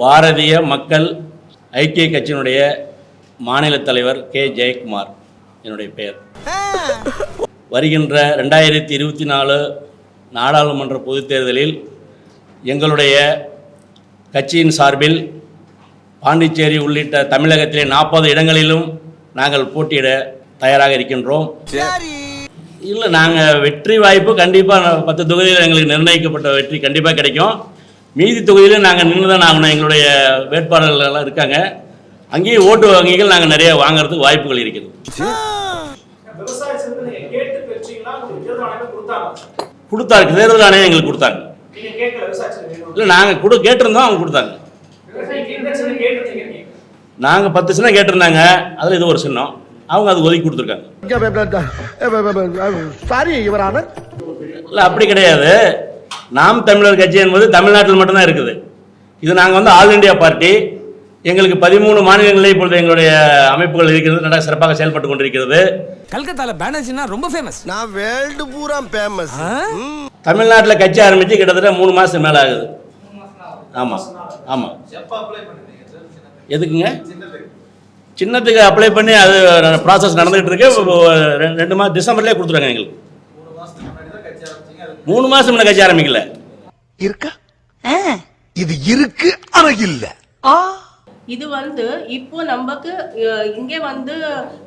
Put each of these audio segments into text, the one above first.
பாரதிய மக்கள் ஐக்கிய கட்சியினுடைய மாநில தலைவர் கே. ஜெயக்குமார் என்னுடைய பெயர். வருகின்ற ரெண்டாயிரத்தி இருபத்தி நாலு நாடாளுமன்ற பொதுத் தேர்தலில் எங்களுடைய கட்சியின் சார்பில் பாண்டிச்சேரி உள்ளிட்ட தமிழகத்திலே நாற்பது இடங்களிலும் நாங்கள் போட்டியிட தயாராக இருக்கின்றோம். இல்லை நாங்கள் வெற்றி வாய்ப்பு கண்டிப்பாக பத்து தொகுதியில் எங்களுக்கு நிர்ணயிக்கப்பட்ட வெற்றி கண்டிப்பாக கிடைக்கும். மீதி தொகுதியில் நாங்கள் நின்று தான் ஆகணும் எங்களுடைய வேட்பாளர்கள் எல்லாம் இருக்காங்க அங்கேயும் ஓட்டு வங்கிகள் நாங்கள் நிறைய வாங்குறதுக்கு வாய்ப்புகள் ஆணையம் கொடுத்தாங்க தேர்தல் ஆணையம் எங்களுக்கு கொடுத்தாங்க. இல்லை நாங்கள் கொடு கேட்டிருந்தோம் அவங்க கொடுத்தாங்க சின்ன நாங்கள் பத்து சின்னம் கேட்டிருந்தாங்க அதில் இது ஒரு சின்னம் அவங்க அது ஒதுக்கி கொடுத்துருக்காங்க சாரி இவரான இல்லை அப்படி கிடையாது நாம் தமிழர் கட்சி என்பது தமிழ்நாட்டில் மட்டும்தான் இருக்குது. இது நாங்கள் வந்து ஆல் இந்தியா பார்ட்டி. எங்களுக்கு பதிமூணு மாநிலங்களில் இப்பொழுது எங்களுடைய அமைப்புகள் இருக்கிறது நல்லா சிறப்பாக செயல்பட்டு கொண்டிருக்கிறது. கல்கத்தால பேனர்ஜினா ரொம்ப ஃபேமஸ் நான் வேர்ல்டு பூரா ஃபேமஸ் தமிழ்நாட்டில் கட்சி ஆரம்பித்து கிட்டத்தட்ட மூணு மாதம் மேலே ஆகுது. ஆமாம் ஆமாம் எதுக்குங்க? சின்னத்துக்கு அப்ளை பண்ணி அது ப்ராசஸ் நடந்துகிட்டு இருக்கு. ரெண்டு மாதம் டிசம்பர்லேயே கொடுத்துருக்காங்க எங்களுக்கு. மூணு மாதம் முன்ன கட்சி ஆரம்பிக்கல. இருக்கா? இது இருக்கு ஆனா இல்ல. இது வந்து இப்போ நமக்கு இங்கே வந்து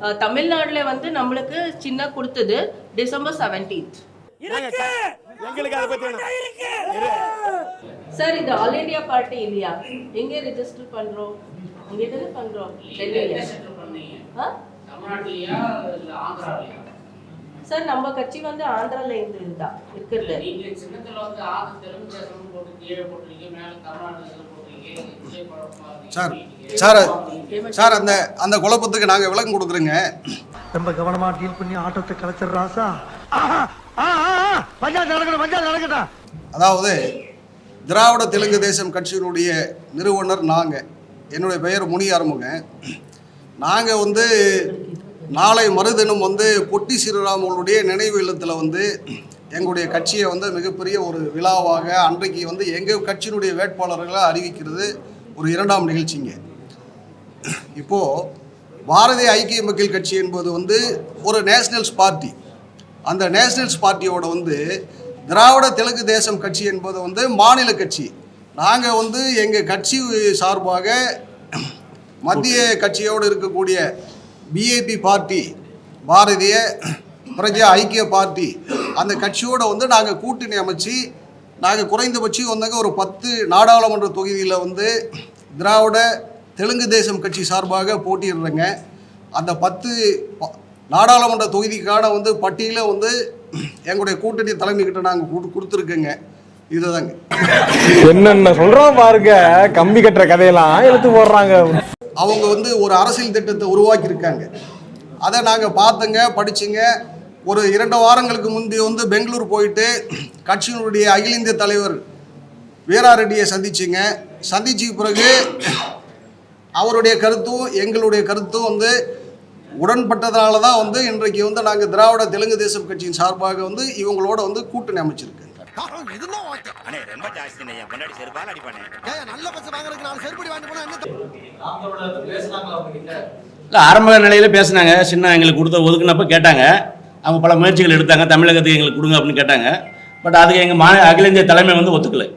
அஹ், தமிழ்நாட்டுல வந்து நம்மளுக்கு சின்ன கொடுத்தது டிசம்பர் செவன்டீன்த் சார் இது ஆல் இந்தியா பார்ட்டி இல்லையா? எங்கே ரெஜிஸ்டர் பண்றோம்? இங்கே தானே பண்றோம் டெல்லியில ஆ? தமிழ்நாட்டிலயா இல்ல ஆந்திராலயா? சார் நம்ம கட்சி வந்து ஆந்திரால இருந்து இருந்தா இருக்கிறது நீங்க சின்னத்துல வந்து ஆந்திர தெலுங்கு தேசம் போட்டு கீழே போட்டிருக்கீங்க மேல போட்டிருக்கீங்க இருக்கு. சார் சார் சார் அந்த அந்த குழப்பத்துக்கு நாங்கள் விளக்கம் கொடுக்குறோங்க. ரொம்ப கவனமா டீல் பண்ணி ஆட்டத்தை கலைச்சிடுறாசா பஞ்சாயத்து நடக்கணும் பஞ்சாயத்து நடக்கட்டும். அதாவது திராவிட தெலுங்கு தேசம் கட்சியினுடைய நிறுவனர் நாங்கள் என்னுடைய பெயர் முனி ஆறுமுகன் நாங்கள் வந்து நாளை மறுதினம் வந்து பொட்டி ஸ்ரீராமனுடைய நினைவு இல்லத்தில் வந்து எங்களுடைய கட்சியை வந்து மிகப்பெரிய ஒரு விழாவாக அன்றைக்கு வந்து எங்கள் கட்சியினுடைய வேட்பாளர்களை அறிவிக்கிறது ஒரு இரண்டாம் நிகழ்ச்சிங்க. இப்போது பாரதிய ஐக்கிய மக்கள் கட்சி என்பது வந்து ஒரு நேஷனல்ஸ் பார்ட்டி. அந்த நேஷனல்ஸ் பார்ட்டியோட வந்து திராவிட தெலுங்கு தேசம் கட்சி என்பது வந்து மாநில கட்சி. நாங்கள் வந்து எங்கள் கட்சி சார்பாக மத்திய கட்சியோடு இருக்கக்கூடிய பிஏபி பார்ட்டி பாரதிய பிரஜா ஐக்கிய பார்ட்டி அந்த கட்சியோட வந்து நாங்கள் கூட்டணி அமைச்சு நாங்கள் குறைந்தபட்சம் வந்தாங்க ஒரு பத்து நாடாளுமன்ற தொகுதியில் வந்து திராவிட தெலுங்கு தேசம் கட்சி சார்பாக போட்டியிடுறேங்க. அந்த பத்து நாடாளுமன்ற தொகுதிக்கான வந்து பட்டியலை வந்து எங்களுடைய கூட்டணி தலைமைக்கிட்ட நாங்கள் கொடு கொடுத்துருக்கேங்க. இதுதாங்க. என்னென்ன சொல்கிறோம் பாருங்க கம்பி கட்டுற கதையெல்லாம் எடுத்து போடுறாங்க. அவங்க வந்து ஒரு அரசியல் திட்டத்தை உருவாக்கியிருக்காங்க. அதை நாங்கள் பார்த்தங்க படிச்சுங்க. ஒரு இரண்டு வாரங்களுக்கு முந்தைய வந்து பெங்களூர் போயிட்டு கட்சியினுடைய அகில இந்திய தலைவர் வீராரெட்டியை சந்திச்சுங்க. சந்திச்சு பிறகு அவருடைய கருத்தும் எங்களுடைய கருத்தும் வந்து உடன்பட்டதுனால தான் வந்து இன்றைக்கு வந்து நாங்கள் திராவிட தெலுங்கு தேசம் கட்சியின் சார்பாக வந்து இவங்களோட வந்து கூட்டணி அமைச்சிருக்கு. இதுதான் ஓகே ஏய், நல்ல பஸ் வாங்குறதுக்கு நாலு செருப்படி வாங்கிட்டு போனா என்ன இல்லை ஆரம்ப நிலையில் பேசினாங்க. சின்ன எங்களுக்கு கொடுத்த ஒதுக்குனப்ப கேட்டாங்க. அவங்க பல முயற்சிகள் எடுத்தாங்க. தமிழகத்துக்கு எங்களுக்கு கொடுங்க அப்படின்னு கேட்டாங்க. பட் அதுக்கு எங்கள் மாநில அகில இந்திய தலைமை வந்து ஒத்துக்கலை.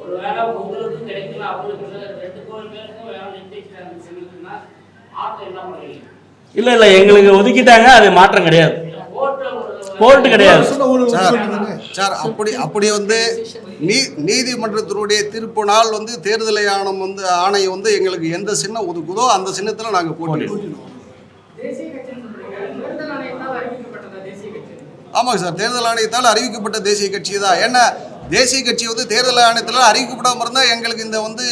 ஒருவேளை உங்களுக்கு கிடைக்கல அவங்களுக்கு ரெண்டு கோடி பேருக்கும் சின்னதுன்னா ஆட்டம் என்ன பண்ணுவீங்க? இல்லை இல்லை எங்களுக்கு ஒதுக்கிட்டாங்க அது மாற்றம் கிடையாது. கோர்ட்டு கிடையாது. சார் சார் அப்படி அப்படி வந்து நீ நீதிமன்றத்தினுடைய தீர்ப்பு நாள் வந்து தேர்தல் ஆணையம் வந்து ஆணையம் வந்து எங்களுக்கு எந்த சின்னம் ஒதுக்குதோ அந்த சின்னத்தில் நாங்கள் போட்டிடுவோம் ஆமாங்க சார் தேர்தல் ஆணையத்தால் அறிவிக்கப்பட்ட தேசிய கட்சி தான். ஏன்னா தேசிய கட்சி வந்து தேர்தல் ஆணையத்தில் அறிவிக்கப்படாமல் இருந்தால் எங்களுக்கு இந்த வந்து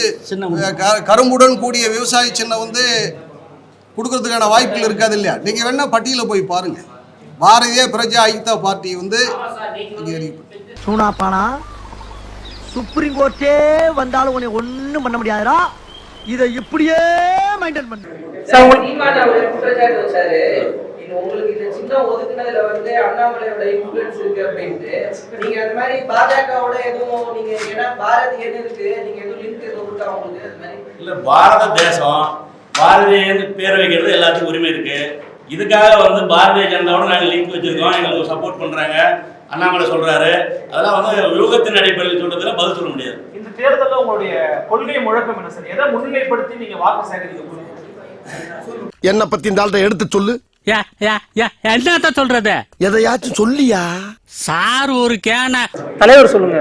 கரும்புடன் கூடிய விவசாய சின்னம் வந்து கொடுக்கறதுக்கான வாய்ப்புகள் இருக்காது இல்லையா? நீங்கள் வேணா பட்டியலில் போய் பாருங்கள் பாரதிய பிரஜா ஐக்கிய பார்ட்டி வந்து இங்கே அறிவிக்கப்பட்டது சூனா பானா சுப்ரீம் கோர்ட்டே வந்தாலும் உன்னை ஒண்ணும் பண்ண முடியாதுடா. இதை இப்படியே மெயின்டைன் பண்ணு. உங்களுக்கு இந்த சின்ன ஒதுக்குனதுல வந்து அண்ணாமலையோட இன்ஃபுளுன்ஸ் இருக்கு அப்படின்ட்டு. நீங்க அந்த மாதிரி பாஜகவோட எதுவும் நீங்க ஏன்னா பாரதி எது இருக்கு? நீங்க எதுவும் லிங்க் எதுவும் இருக்கா உங்களுக்கு? இல்லை பாரத தேசம் பாரதிய பேர் வைக்கிறது எல்லாத்துக்கும் உரிமை இருக்கு. இதுக்காக வந்து பாரதிய ஜனதாவோட நாங்கள் லிங்க் வச்சிருக்கோம். எங்களுக்கு சப்போர்ட் பண்றாங்க. அண்ணாமலை சொல்றாரு. அதெல்லாம் வந்து யூகத்தின் அடிப்படையில் சொல்றதுல பதில் சொல்ல முடியாது. இந்த தேர்தலில் உங்களுடைய கொள்கை முழக்கம் என்ன சார்? எதை முன்னிலைப்படுத்தி நீங்க வாக்கு சேகரிக்க போறீங்க? என்ன பத்தி இந்த ஆள்கிட்ட எடுத்து சொல்லு. என்னத்த சொல்றது? எதையாச்சும் சொல்லியா? சார் ஒரு கேன. தலைவர் சொல்லுங்க.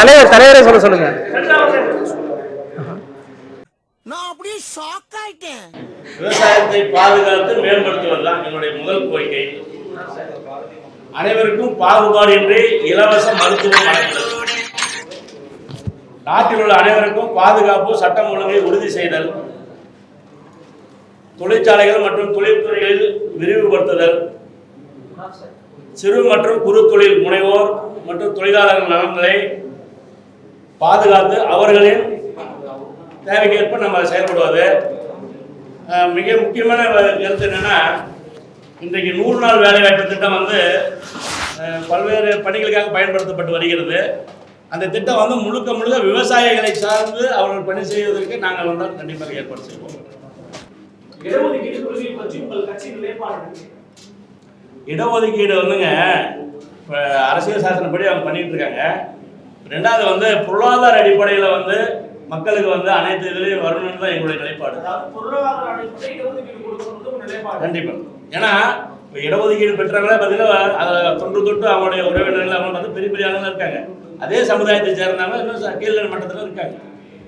தலைவர் தலைவரே சொல்ல சொல்லுங்க. நான் அப்படியே ஷாக் ஆயிட்டேன். விவசாயத்தை பாதுகாத்து மேம்படுத்துவது தான் என்னுடைய முதல் கோரிக்கை. அனைவருக்கும் பாகுபாடின்றி இலவச மருத்துவம் வழங்குதல். நாட்டில் உள்ள அனைவருக்கும் பாதுகாப்பு சட்டம் ஒழுங்கை உறுதி செய்தல். தொழிற்சாலைகள் மற்றும் தொழில்துறைகளில் விரிவுபடுத்துதல். சிறு மற்றும் குறு தொழில் முனைவோர் மற்றும் தொழிலாளர்கள் நலன்களை பாதுகாத்து அவர்களின் தேவைக்கேற்ப நம்ம செயல்படுவது மிக முக்கியமான கருத்து என்னன்னா இன்றைக்கு நூறு நாள் வேலைவாய்ப்பு திட்டம் வந்து பல்வேறு பணிகளுக்காக பயன்படுத்தப்பட்டு வருகிறது. அந்த திட்டம் வந்து முழுக்க முழுக்க விவசாயிகளை சார்ந்து அவர்கள் பணி செய்வதற்கு நாங்கள் வந்தால் கண்டிப்பாக ஏற்பாடு செய்வோம்? இடஒதுக்கீடு வந்துங்க இப்போ அரசியல் சாசனப்படி அவங்க பண்ணிட்டு இருக்காங்க. ரெண்டாவது வந்து பொருளாதார அடிப்படையில் வந்து மக்களுக்கு வந்து அனைத்து இதுலேயும் வரணும்னு தான் எங்களுடைய நிலைப்பாடு. கண்டிப்பாக ஏன்னா இப்போ இடஒதுக்கீடு பெற்றவங்களே பார்த்தீங்கன்னா அதில் தொன்று தொட்டு அவங்களுடைய உறவினர்கள் அவங்க வந்து பெரிய பெரிய ஆளுங்க இருக்காங்க. அதே சமுதாயத்தை சேர்ந்தவங்க இன்னும் கீழ்நிலை மட்டத்தில் இருக்காங்க.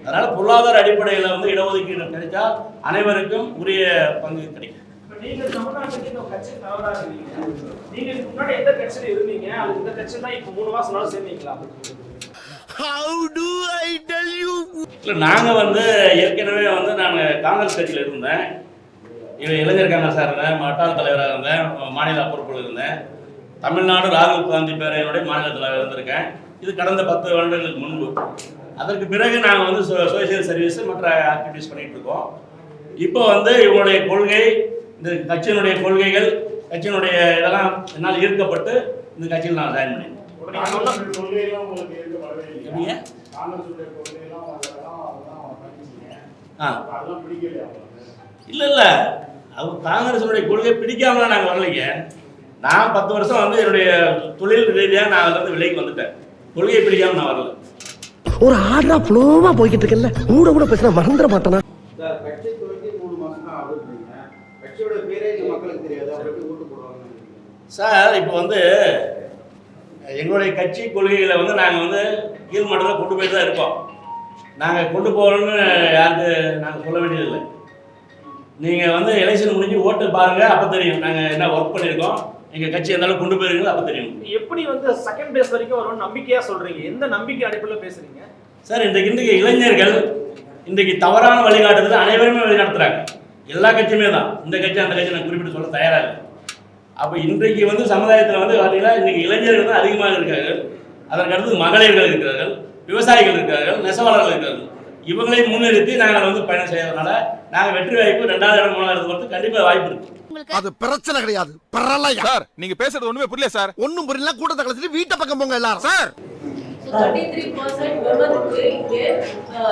அதனால பொருளாதார அடிப்படையில் வந்து இடஒதுக்கீடு கிடைச்சா அனைவருக்கும் உரிய பங்கு கிடைக்கும். நீங்க தமிழ்நாட்டுக்கு இந்த கட்சி தவறா இருக்கீங்க. நீங்க இதுக்கு முன்னாடி எந்த கட்சியில இருந்தீங்க? அது இந்த கட்சி தான் இப்ப மூணு மாசம் சேர்ந்தீங்களா? How do I tell you இல்லை நாங்கள் வந்து ஏற்கனவே வந்து நான் காங்கிரஸ் கட்சியில் இருந்தேன். இவன் இளைஞர் காங்கிரஸாக இருந்தேன் மட்டாள தலைவராக இருந்தேன் மாநில பொறுப்பில் இருந்தேன். தமிழ்நாடு ராகுல் காந்தி பேரையினுடைய மாநில தலைவர் இருந்திருக்கேன். இது கடந்த பத்து வருடங்களுக்கு முன்பு. அதற்கு பிறகு நாங்கள் வந்து சோ சோசியல் சர்வீஸ் மற்ற ஆக்டிவிட்டிஸ் பண்ணிட்டு இருக்கோம். இப்போ வந்து இவங்களுடைய கொள்கை இந்த கட்சியினுடைய கொள்கைகள் கட்சியினுடைய இதெல்லாம் என்னால் ஈர்க்கப்பட்டு இந்த கட்சியில் நான் ஜாயின் பண்ணேன் இப்ப நீங்க சொன்ன எப்படிங்க ஆ. இல்லை இல்லை அவங்க காங்கிரஸினுடைய கொள்கை பிடிக்காமலாம் நாங்கள் வரலைங்க. நான் பத்து வருஷம் வந்து என்னுடைய தொழில் ரீதியாக நான் அதுலேருந்து விலைக்கு வந்துட்டேன். கொள்கையை பிடிக்காம நான் வரல. ஒரு ஆர்டரா ஃப்ளோவா போய்கிட்டு இருக்கல கூட கூட பேசினா மறந்துட மாட்டானா? கட்சி துவங்கி மூணு மாசம் தான் ஆகுதுன்றீங்க கட்சியோட பேரே இந்த மக்களுக்கு தெரியாது. சார் இப்போ வந்து எங்களுடைய கட்சி கொள்கைகளை வந்து நாங்கள் வந்து கீழ்மட்டத்தில் கொண்டு போய் தான் இருக்கோம். நாங்கள் கொண்டு போகணும்னு யாருக்கு நாங்கள் சொல்ல வேண்டியதில்லை. நீங்கள் வந்து எலெக்ஷன் முடிஞ்சு ஓட்டு பாருங்கள் அப்போ தெரியும். நாங்கள் என்ன ஒர்க் பண்ணியிருக்கோம் எங்கள் கட்சி அளவுக்கு கொண்டு போயிருக்கோம் அப்போ தெரியும். எப்படி வந்து செகண்ட் பேஸ் வரைக்கும் வரும்னு நம்பிக்கையா சொல்றீங்க? எந்த நம்பிக்கை அடிப்படையில் பேசுறீங்க? சார் இன்றைக்கு இன்றைக்கு இளைஞர்கள் இன்றைக்கு தவறான வழிகாட்டுதல் அனைவருமே வழிநடத்துறாங்க. எல்லா கட்சியுமே தான். இந்த கட்சி அந்த கட்சி நான் குறிப்பிட்டு சொல்ல தயாராக இல்லை. அப்போ இன்றைக்கு வந்து சமுதாயத்தில் வந்து பார்த்தீங்கன்னா இன்றைக்கி இளைஞர்கள் தான் அதிகமாக இருக்கார்கள் அதற்கு அடுத்து மகளிர்கள் இருக்கிறார்கள் விவசாயிகள் இருக்கிறார்கள் நெசவாளர்கள் இருக்கிறார்கள். இவங்களை முன்னிறுத்தி நாங்கள் வந்து பயணம் செய்யறதுனால நாங்கள் வெற்றி வாய்ப்பு ரெண்டாவது இடம் மூணாவது இடத்துக்கு கண்டிப்பாக வாய்ப்பு இருக்குது அது பிரச்சனை கிடையாது. பிரளயம். சார் நீங்க பேசுறது ஒண்ணுமே புரியல சார். ஒண்ணும் புரியல கூட்டத்தை கலைச்சிட்டு வீட்டை பக்கம் போங்க எல்லாரும். சார். தேர்ட்டி த்ரீ பர்சன்ட் விமனுக்கு இங்கே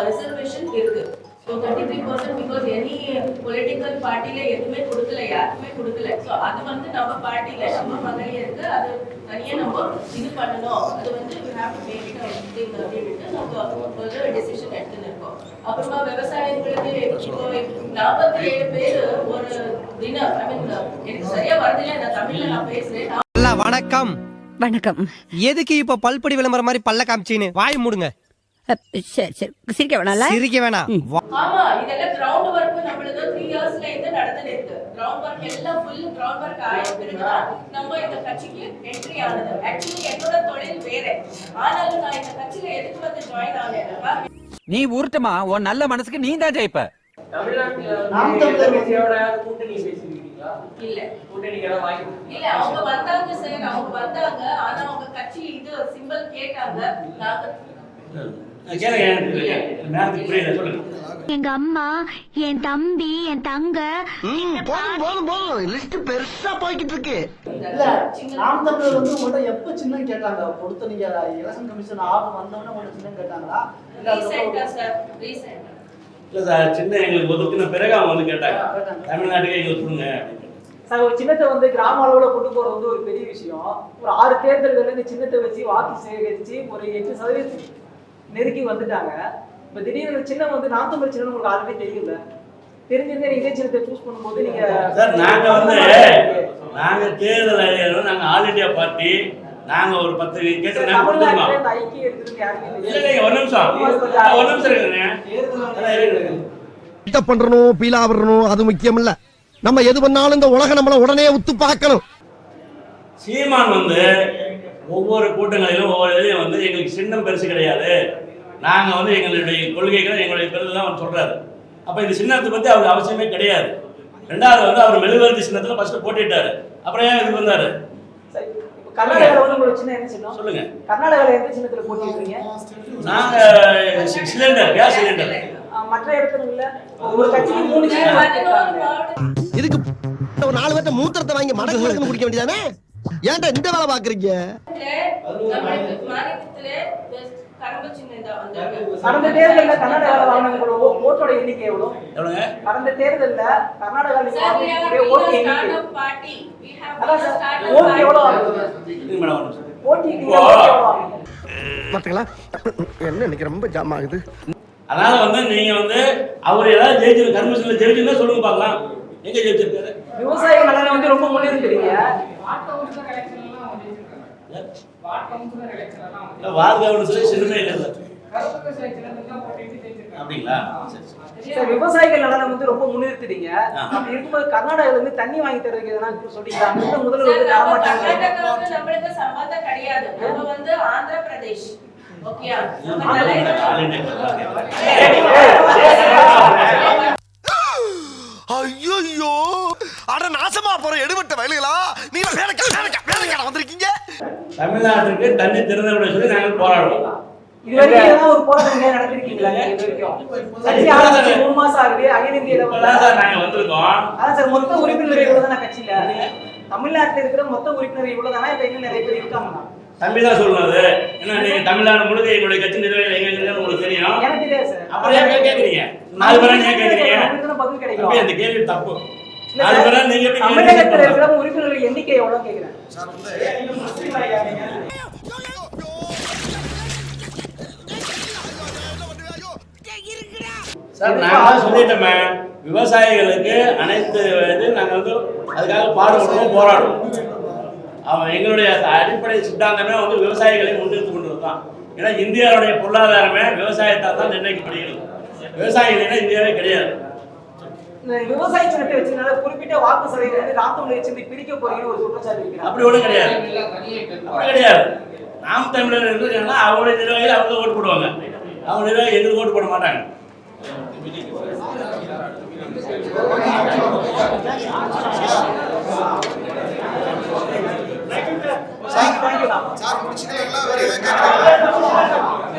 ரிசர்வேஷன் இருக்கு. So thirty three percent because any political பார்ட்டில எதுவுமே கொடுக்கல யாருக்குமே கொடுக்கல. ஸோ அது வந்து நம்ம பார்ட்டில நம்ம மகளிருக்கு அது தனியாக நம்ம இது பண்ணணும். அது வந்து we have to make it a thing அப்படின்ட்டு நம்ம ஒரு டெசிஷன் எடுத்துன்னு இருக்கோம். அப்புறமா விவசாயிகளுக்கு இப்போ நாற்பத்தி ஏழு பேர் ஒரு தினம் ஐ மீன் எனக்கு சரியா வரதில்லை. நான் தமிழ்ல நான் பேசுறேன். வணக்கம். வணக்கம். எதுக்கு இப்ப பல்படி விளம்பரம் மாதிரி பல்ல காமிச்சின்னு? வாய் மூடுங்க. சரி சரி சிரிக்க வேணாம்ல? சிரிக்க வேணாம். ஆமா இதெல்லாம் கிரவுண்ட் ஒர்க் நம்மளது த்ரீ இயர்ஸ்ல இருந்து நடந்துட்டு இருக்கு. கிரவுண்ட் ஒர்க் எல்லாம் ஃபுல் கிரவுண்ட் ஒர்க் ஆய பிறகுதான் நம்ம இந்த கட்சிக்கு என்ட்ரி ஆனது. ஆக்சுவலி என்னோட தொழில் வேற. ஆனாலும் நான் இந்த கட்சியில எதுக்கு வந்து ஜாயின் ஆனேன்னா நீ உருட்டுமா? உன் நல்ல மனசுக்கு நீ தான் ஜெயிப்ப. தமிழ்நாட்டுல நாம் தமிழர் கட்சியோட கூட்டணி பேசிருக்கீங்களா? இல்ல. வாய்ப்பு இல்ல அவங்க வந்தாங்க சார் அவங்க வந்தாங்க. ஆனா அவங்க கட்சி இது சிம்பிள் கேட்டாங்க. நாங்க எங்க அம்மா என் தம்பி என் தங்க போதும் போதும் போதும். லிஸ்ட் பெருசா போய்கிட்டு இருக்கு. இல்ல நாம் தமிழர் வந்து உங்கள்ட்ட எப்ப சின்னம் கேட்டாங்க? கொடுத்த நீங்க எலெக்ஷன் கமிஷன் ஆர்டர் வந்தவொடனே சின்னம் கேட்டாங்களா? இல்ல ரீசெண்டா அதுக்கப்புறம் சார் ரீசெண்டா இல்லை சார் சின்ன எங்களுக்கு ஒதுக்குன பிறகு அவங்க வந்து கேட்டாங்க. தமிழ்நாட்டுக்கு எங்களுக்கு கொடுங்க. அப்படின்னு சார் ஒரு சின்னத்தை வந்து கிராம அளவுல கொண்டு போறது வந்து ஒரு பெரிய விஷயம். ஒரு ஆறு தேர்தல்கள் இந்த சின்னத்தை வச்சு வாக்கு சேகரிச்சு ஒரு எட்டு சதவீதம் நெருக்கி வந்துட்டாங்க. இப்ப திடீர்னு சின்னம் வந்து நாம் தமிழ் சின்னம் உங்களுக்கு ஆல்ரெடி தெரியும்ல? தெரிஞ்சிருந்தா நீங்க சின்னத்தை சூஸ் பண்ணும்போது நீங்க சார் நாங்க வந்து நாங்க தேர்தல் அறிஞர்கள் நாங்க ஆல் இந்தியா பார்ட்டி நாங்க ஒரு பத்து கேட்டு நாங்க கொடுத்துருக்கோம். இல்ல. இல்லைங்க ஒரு நிமிஷம். ஒரு நிமிஷம் இருக்குங்க. என்ன பண்றணும்? பீலா வரணும் அது முக்கியம் இல்ல நம்ம எது பண்ணாலும் இந்த உலக நம்மள உடனே உத்து பார்க்கணும். சீமான் வந்து ஒவ்வொரு கூட்டங்களிலும் ஒவ்வொரு இதுலையும் வந்து எங்களுக்கு சின்னம் பெருசு கிடையாது. நாங்க வந்து எங்களுடைய கொள்கைகளை எங்களுடைய தான் அவர் சொல்றாரு. அப்ப இந்த சின்னத்தை பத்தி அவருக்கு அவசியமே கிடையாது. ரெண்டாவது வந்து அவர் மெழுகுவர்த்தி சின்னத்துல ஃபர்ஸ்ட் போட்டிட்டாரு. அப்புறம் ஏன் இதுக்கு வந்தாரு? சரி, இப்ப கர்நாடகால வந்து உங்களுக்கு சின்ன என்ன சின்னம்? சொல்லுங்க. கர்நாடகால எந்த சின்னத்துல போட்டிருக்கீங்க நாங்க சிலிண்டர் கேஸ் சிலிண்டர். மற்ற இடத்துல ஒரு கட்சிக்கு மூணு இதுக்கு ஒரு நாலு பேர்த்த மூத்திரத்தை வாங்கி மடக்கு மடக்கு குடிக்க வேண்டியதானே? ஏன்டா இந்த வேலை பாக்குறீங்க நம்மளுக்கு மாநிலத்திலே கரும்பு சின்னம் தான் வந்திருக்கு கடந்த தேர்தல்ல கர்நாடகால வாங்கினவங்களோட ஓட்டோட எண்ணிக்கை எவ்வளவு எவ்வளோங்க? கடந்த தேர்தல்ல being ஓட்டு எண்ணிக்கை ஓட்டு பாத்தீங்களா என்ன இன்னைக்கு ரொம்ப ஜாம் ஆகுது? அதனால வந்து நீங்க வந்து அவர் ஏதாவது ஜெயிச்சு கர்மசில ஜெயிச்சுன்னா சொல்லுங்க பார்க்கலாம் எங்க ஜெயிச்சிருக்காரு? விவசாய நலனை வந்து ரொம்ப முன்னிறுத்துறீங்க வார்டு கவர்னன்ஸ்ல சின்னமே இல்லை சார் அப்படிங்களா? சரி சரி. சார் விவசாயிகள் நலனை வந்து ரொம்ப முன்னிறுத்துறீங்க. அப்படி இருக்கும்போது கர்நாடகால இருந்து தண்ணி வாங்கி தரதுக்கு எதனா சொல்லிங்களா அங்க முதல்ல வந்து தர மாட்டாங்க நம்மளுக்கு சம்பந்தம் கிடையாது. நம்ம வந்து ஆந்திர பிரதேஷ். ஓகேயா ஐயோ அட நாசமா போற எடுபட்ட வயலுகளா? நீங்க வேலைக்கா வேலைக்கா வேலைக்கா வந்திருக்கீங்க. தமிழ்நாட்டுக்கு தண்ணி திறந்த சொல்லி நாங்கள் போராடுவோம். மூணு மாசம் ஆகுது. அகில இந்திய மொத்த உறுப்பினர் இவ்வளவு தானே கட்சியில. தமிழ்நாட்டுல இருக்கிற மொத்த உறுப்பினர் இவ்வளவு தானே? இப்ப இன்னும் நிறைய பேர் இருக்காங்க தம்பி தான் சொல்லுவது ஏன்னா நீங்க தமிழ்நாடு முழுக்க எங்களுடைய கட்சி நிர்வாகிகள் எங்க உங்களுக்கு தெரியும். எனக்கு தெரியாது சார். அப்புறம் ஏன் கேக்குறீங்க? நாலு பேரா ஏன் கேக்குறீங்க? பதில் கிடைக்கும். அந்த கேள்வி தப்பு. நாலு நீங்க தமிழகத்துல? இருக்கிற உறுப்பினர்கள் எண்ணிக்கை எவ்வளவு கேக்குறேன். சார் நான் சொல்லிட்டோமே விவசாயிகளுக்கு அனைத்து இது நாங்கள் வந்து அதுக்காக பாடுபடுவோம் போராடுவோம். அவன் எங்களுடைய அடிப்படை சித்தாந்தமே வந்து விவசாயிகளை முன்னிறுத்தி கொண்டு தான் ஏன்னா இந்தியாவுடைய பொருளாதாரமே விவசாயத்தால் தான் நிர்ணயிக்கப்படுகிறது. விவசாயம் இல்லைன்னா இந்தியாவே கிடையாது. விவசாய சின்னத்தை வச்சதுனால குறிப்பிட்ட வாக்கு சதவீதம் வந்து ராத்தமிழ் வச்சு பிரிக்க போறீங்கன்னு ஒரு குற்றச்சாட்டு அப்படி ஒன்றும் கிடையாது. அப்படி கிடையாது. நாம் தமிழர் இருக்காங்கன்னா அவங்களுடைய நிர்வாகிகள் அவங்க ஓட்டு போடுவாங்க. அவங்க நிர்வாகி எங்களுக்கு ஓட்டு போட மாட்டாங்க. சார் சார் எல்லாம் வேற எதாவது கேட்கலாம்